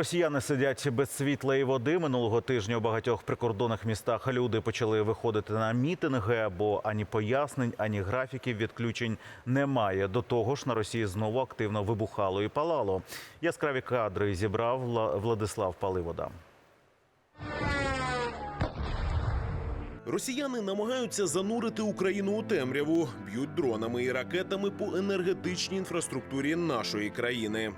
Росіяни сидять без світла і води. Минулого тижня у багатьох прикордонних містах люди почали виходити на мітинги, бо ані пояснень, ані графіків відключень немає. До того ж, на Росії знову активно вибухало і палало. Яскраві кадри зібрав Вла- Владислав Паливода. Росіяни намагаються занурити Україну у темряву, б'ють дронами і ракетами по енергетичній інфраструктурі нашої країни.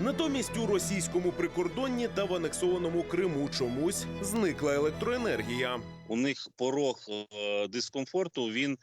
Натомість у російському прикордонні та в анексованому Криму чомусь зникла електроенергія. у них порог е, дискомфорту він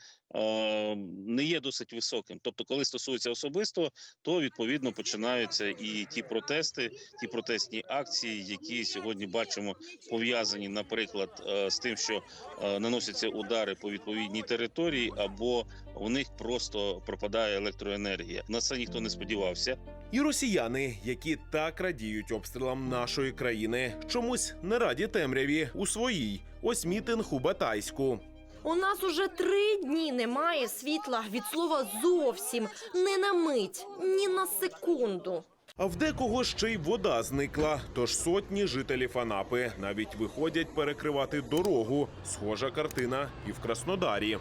не є досить високим. Тобто, коли стосується особисто, то відповідно починаються і ті протести, ті протестні акції, які сьогодні бачимо пов'язані, наприклад, е, з тим, що е, наносяться удари по відповідній території, або у них просто пропадає електроенергія. На це ніхто не сподівався. І росіяни, які так радіють обстрілам нашої країни, чомусь не раді темряві у своїй. Ось мітинг у Батайську. У нас уже три дні немає світла від слова зовсім не на мить, ні на секунду. А в декого ще й вода зникла. Тож сотні жителів Анапи навіть виходять перекривати дорогу. Схожа картина і в Краснодарі.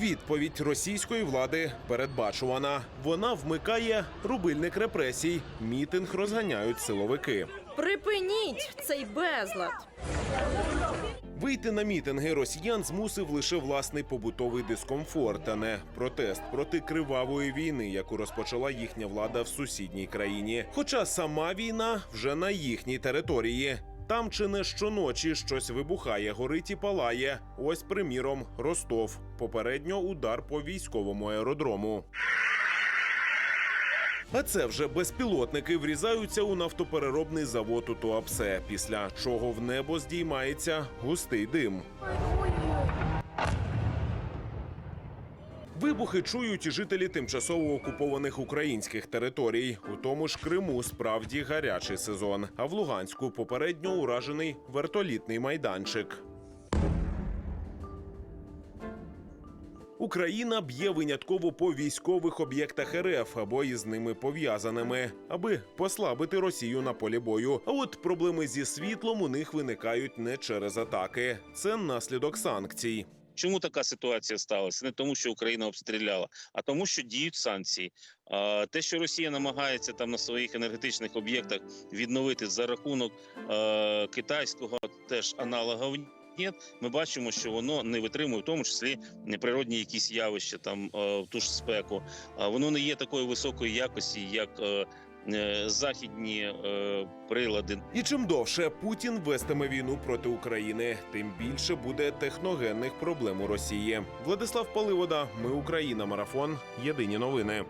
Відповідь російської влади передбачувана. Вона вмикає рубильник репресій. Мітинг розганяють силовики. Припиніть цей безлад. Вийти на мітинги росіян змусив лише власний побутовий дискомфорт, а не протест проти кривавої війни, яку розпочала їхня влада в сусідній країні. Хоча сама війна вже на їхній території. Там чи не щоночі щось вибухає, горить і палає. Ось, приміром, Ростов. Попередньо удар по військовому аеродрому. А це вже безпілотники врізаються у нафтопереробний завод у Туапсе, після чого в небо здіймається густий дим. Вибухи чують і жителі тимчасово окупованих українських територій. У тому ж Криму справді гарячий сезон. А в Луганську попередньо уражений вертолітний майданчик. Україна б'є винятково по військових об'єктах РФ або із ними пов'язаними, аби послабити Росію на полі бою. А от проблеми зі світлом у них виникають не через атаки. Це наслідок санкцій. Чому така ситуація сталася? Не тому, що Україна обстріляла, а тому, що діють санкції. Те, що Росія намагається там на своїх енергетичних об'єктах відновити за рахунок е, китайського теж аналога ні, ми бачимо, що воно не витримує, в тому числі неприродні якісь явища, там е, ту ж спеку. А воно не є такої високої якості, як е, е, західні е, прилади. І чим довше Путін вестиме війну проти України, тим більше буде техногенних проблем у Росії. Владислав Паливода, ми Україна, марафон. Єдині новини.